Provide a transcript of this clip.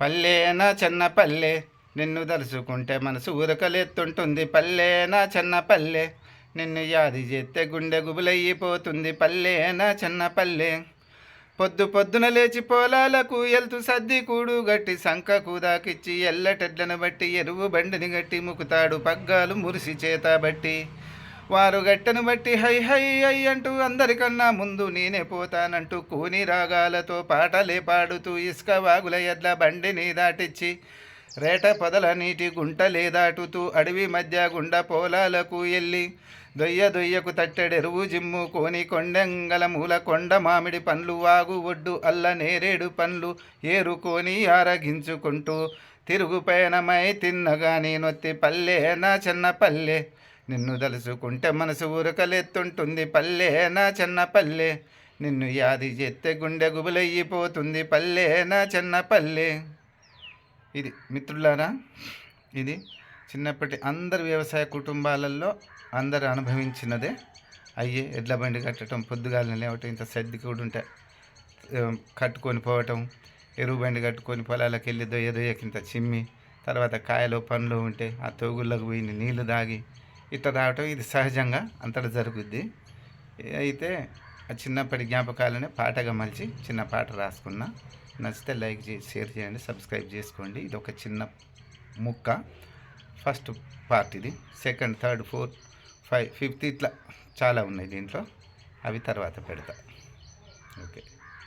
పల్లెనా చిన్న పల్లె నిన్ను దలుచుకుంటే మనసు ఊరకలెత్తుంటుంది. పల్లె నా చిన్న పల్లె నిన్ను యాది చేస్తే గుండె గుబులయ్యిపోతుంది. పల్లెనా చిన్న పల్లె పొద్దు పొద్దున లేచి పొలాలకు ఎల్తు సద్ది కూడు గట్టి సంక కూదాకిచ్చి ఎల్లటెడ్లను బట్టి ఎరువు బండిని గట్టి ముకుతాడు. పగ్గాలు మురిసి చేత బట్టి వారు గట్టెను బట్టి హై హై హై అంటూ అందరికన్నా ముందు నేనే పోతానంటూ కూని రాగాలతో పాటలే పాడుతూ ఇసుక వాగుల ఎడ్ల బండిని దాటిచ్చి రేట పొదల నీటి గుంటలే దాటుతూ అడవి మధ్య గుండ పొలాలకు వెళ్ళి దొయ్య దొయ్యకు తట్టెడెరువు జిమ్ము కోని కొండెంగల మూల కొండ మామిడి పండ్లు వాగు ఒడ్డు అల్ల నేరేడు పండ్లు ఏరుకొని ఆరగించుకుంటూ తిరుగు పయనమై తిన్నగాని నొత్తి పల్లె నా చిన్న పల్లె నిన్ను తలుసుకుంటే మనసు ఉరకలెత్తుంటుంది పల్లె నా చిన్న పల్లె. నిన్ను యాది చేస్తే గుండె గుబులయ్యిపోతుంది పల్లె నా చిన్న పల్లె. ఇది మిత్రులారా ఇది చిన్నప్పటి అందరి వ్యవసాయ కుటుంబాలలో అందరు అనుభవించినదే. అయ్యే ఎడ్ల బండి కట్టడం పొద్దుగాలని లేవటం ఇంత సర్ది కూడా ఉంటే కట్టుకొని పోవటం ఎరువు బండి కట్టుకొని పొలాలకు వెళ్ళి దొయ్య దొయ్యకింత చిమ్మి తర్వాత కాయలు పండ్లు ఉంటే ఆ తోగుళ్ళకు పోయి నీళ్ళు దాగి ఇట్లా రావటం ఇది సహజంగా అంతటా జరుగుద్ది. అయితే చిన్నప్పటి జ్ఞాపకాలనే పాటగా మలిచి చిన్న పాట రాసుకున్నా. నచ్చితే లైక్ చేసి షేర్ చేయండి సబ్స్క్రైబ్ చేసుకోండి. ఇది ఒక చిన్న ముక్క. ఫస్ట్ పార్ట్ ఇది. Second third fourth five fifth ఇట్లా చాలా ఉన్నాయి దీంట్లో. అవి తర్వాత పెడతా. ఓకే.